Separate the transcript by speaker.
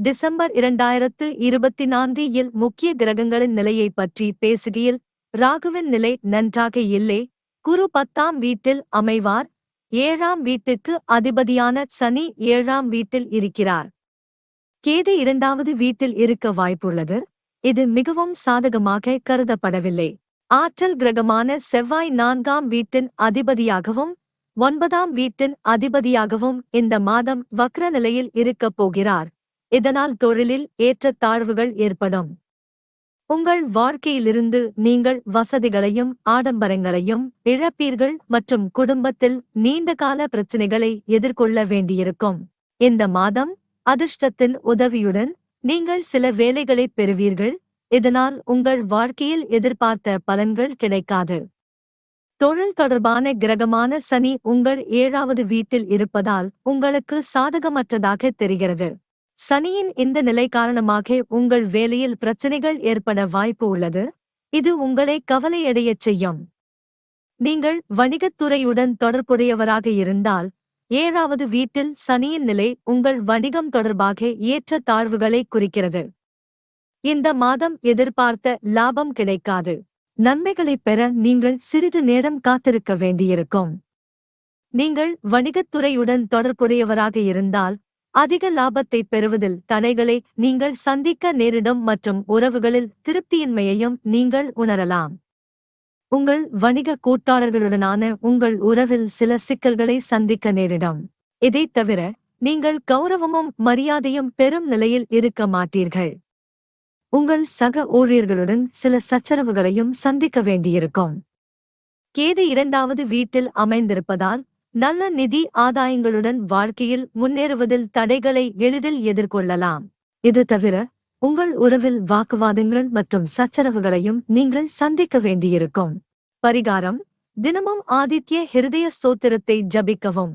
Speaker 1: December இரண்டாயிரத்து இருபத்தி நான்கு இல் முக்கிய கிரகங்களின் நிலையை பற்றி பேசுகையில் ராகுவின் நிலை நன்றாக இல்லை. குரு பத்தாம் வீட்டில் அமைவார். ஏழாம் வீட்டுக்கு அதிபதியான சனி ஏழாம் வீட்டில் இருக்கிறார். கேது இரண்டாவது வீட்டில் இருக்க வாய்ப்புள்ளது. இது மிகவும் சாதகமாக கருதப்படவில்லை. ஆற்றல் கிரகமான செவ்வாய் நான்காம் வீட்டின் அதிபதியாகவும் ஒன்பதாம் வீட்டின் அதிபதியாகவும் இந்த மாதம் வக்ர நிலையில் இருக்கப் போகிறார். இதனால் தொழிலில் ஏற்றத்தாழ்வுகள் ஏற்படும். உங்கள் வாழ்க்கையிலிருந்து நீங்கள் வசதிகளையும் ஆடம்பரங்களையும் இழப்பீர்கள் மற்றும் குடும்பத்தில் நீண்டகால பிரச்சினைகளை எதிர்கொள்ள வேண்டியிருக்கும். இந்த மாதம் அதிர்ஷ்டத்தின் உதவியுடன் நீங்கள் சில வேலைகளைப் பெறுவீர்கள். இதனால் உங்கள் வாழ்க்கையில் எதிர்பார்த்த பலன்கள் கிடைக்காது. தொழில் தொடர்பான கிரகமான சனி உங்கள் ஏழாவது வீட்டில் இருப்பதால் உங்களுக்கு சாதகமற்றதாக தெரிகிறது. சனியின் இந்த நிலை காரணமாக உங்கள் வேலையில் பிரச்சனைகள் ஏற்பட வாய்ப்பு உள்ளது. இது உங்களை கவலையடையச் செய்யும். நீங்கள் வணிகத்துறையுடன் தொடர்புடையவராக இருந்தால் ஏழாவது வீட்டில் சனியின் நிலை உங்கள் வணிகம் தொடர்பாக ஏற்ற தாழ்வுகளை குறிக்கிறது. இந்த மாதம் எதிர்பார்த்த லாபம் கிடைக்காது. நன்மைகளைப் பெற நீங்கள் சிறிது நேரம் காத்திருக்க வேண்டியிருக்கும். நீங்கள் வணிகத்துறையுடன் தொடர்புடையவராக இருந்தால் அதிக லாபத்தை பெறுவதில் தடைகளை நீங்கள் சந்திக்க நேரிடும் மற்றும் உறவுகளில் திருப்தியின்மையையும் நீங்கள் உணரலாம். உங்கள் வணிக கூட்டாளர்களுடனான உங்கள் உறவில் சில சிக்கல்களை சந்திக்க நேரிடும். இதைத் தவிர நீங்கள் கௌரவமும் மரியாதையும் பெரும் நிலையில் இருக்க மாட்டீர்கள். உங்கள் சக ஊழியர்களுடன் சில சச்சரவுகளையும் சந்திக்க வேண்டியிருக்கும். கேது இரண்டாவது வீட்டில் அமைந்திருப்பதால் நல்ல நிதி ஆதாயங்களுடன் வாழ்க்கையில் முன்னேறுவதில் தடைகளை எளிதில் எதிர்கொள்ளலாம். இது தவிர உங்கள் உறவில் வாக்குவாதங்கள் மற்றும் சச்சரவுகளையும் நீங்கள் சந்திக்க வேண்டியிருக்கும். பரிகாரம் தினமும் ஆதித்ய ஹிருதய ஸ்தோத்திரத்தை ஜபிக்கவும்.